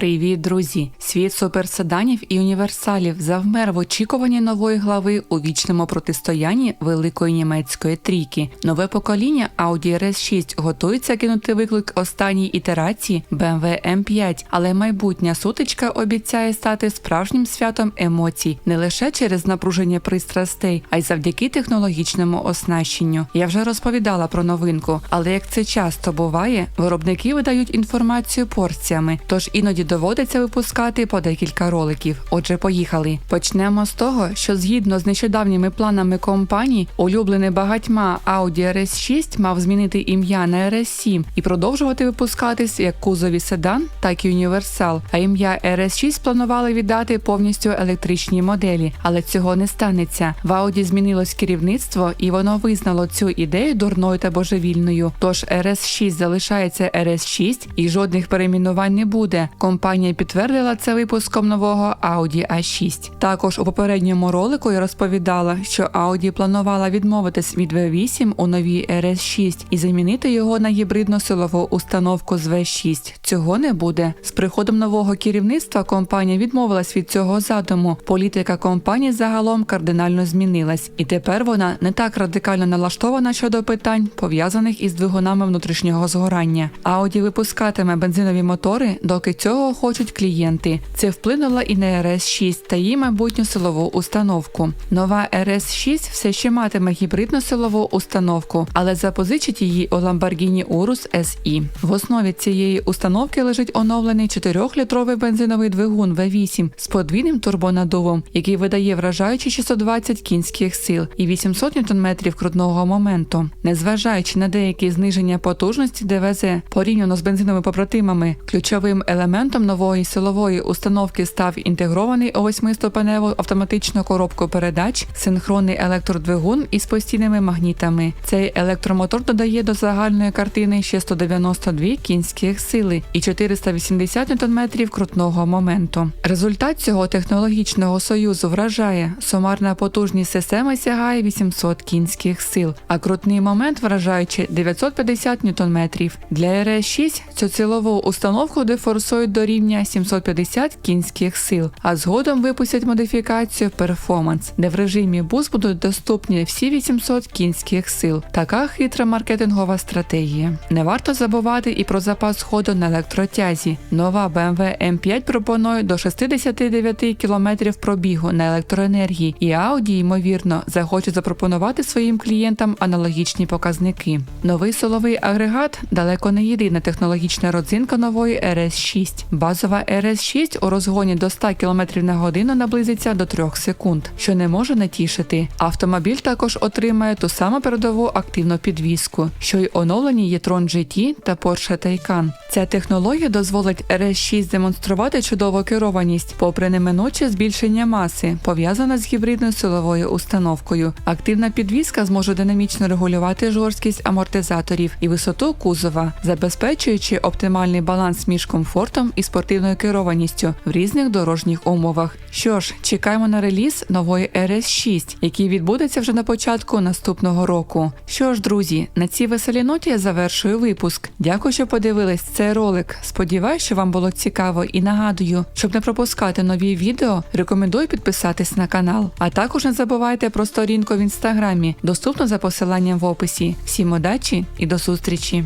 Привіт, друзі! Світ суперседанів і універсалів завмер в очікуванні нової глави у вічному протистоянні великої німецької трійки. Нове покоління Audi RS6 готується кинути виклик останній ітерації BMW M5, але майбутня сутичка обіцяє стати справжнім святом емоцій не лише через напруження пристрастей, а й завдяки технологічному оснащенню. Я вже розповідала про новинку, але як це часто буває, виробники видають інформацію порціями, тож іноді доводиться випускати по декілька роликів. Отже, поїхали. Почнемо з того, що згідно з нещодавніми планами компанії, улюблений багатьма Audi RS6 мав змінити ім'я на RS7 і продовжувати випускатись як кузові седан, так і універсал. А ім'я RS6 планували віддати повністю електричній моделі, але цього не станеться. В Audi змінилось керівництво, і воно визнало цю ідею дурною та божевільною. Тож RS6 залишається RS6 і жодних перейменувань не буде. Підтвердила це випуском нового Audi A6. Також у попередньому ролику я розповідала, що Audi планувала відмовитись від V8 у новій RS6 і замінити його на гібридну силову установку з V6. Цього не буде. З приходом нового керівництва компанія відмовилась від цього задуму. Політика компанії загалом кардинально змінилась, і тепер вона не так радикально налаштована щодо питань, пов'язаних із двигунами внутрішнього згорання. Audi випускатиме бензинові мотори, доки цього хочуть клієнти. Це вплинуло і на RS6 та її майбутню силову установку. Нова RS6 все ще матиме гібридну силову установку, але запозичить її у Lamborghini Urus SE. В основі цієї установки лежить оновлений 4-літровий бензиновий двигун V8 з подвійним турбонадувом, який видає вражаючі 620 кінських сил і 800 Нм крутного моменту. Незважаючи на деякі зниження потужності ДВЗ порівняно з бензиновими побратимами, ключовим елементом нової силової установки став інтегрований восьмиступеневу автоматичну коробку передач, синхронний електродвигун із постійними магнітами. Цей електромотор додає до загальної картини ще 192 кінських сили і 480 Нм крутного моменту. Результат цього технологічного союзу вражає. Сумарна потужність системи сягає 800 кінських сил, а крутний момент вражаючи 950 Нм. Для RS6 цю силову установку дефорсують до рівня 750 кінських сил, а згодом випустять модифікацію Performance, де в режимі Boost будуть доступні всі 800 кінських сил. Така хитра маркетингова стратегія. Не варто забувати і про запас ходу на електротязі. Нова BMW M5 пропонує до 69 км пробігу на електроенергії, і Audi, ймовірно, захоче запропонувати своїм клієнтам аналогічні показники. Новий силовий агрегат далеко не єдина технологічна родзинка нової RS6. Базова RS6 у розгоні до 100 км на годину наблизиться до 3 секунд, що не може не тішити. Автомобіль також отримає ту саму передову активну підвіску, що й оновлені e-tron GT та Porsche Taycan. Ця технологія дозволить RS6 демонструвати чудову керованість, попри неминуче збільшення маси, пов'язане з гібридною силовою установкою. Активна підвіска зможе динамічно регулювати жорсткість амортизаторів і висоту кузова, забезпечуючи оптимальний баланс між комфортом і спортивною керованістю в різних дорожніх умовах. Що ж, чекаємо на реліз нової RS6, який відбудеться вже на початку наступного року. Що ж, друзі, на цій веселій ноті я завершую випуск. Дякую, що подивились цей ролик. Сподіваюсь, що вам було цікаво і нагадую, щоб не пропускати нові відео, рекомендую підписатись на канал. А також не забувайте про сторінку в інстаграмі, доступну за посиланням в описі. Всім удачі і до зустрічі!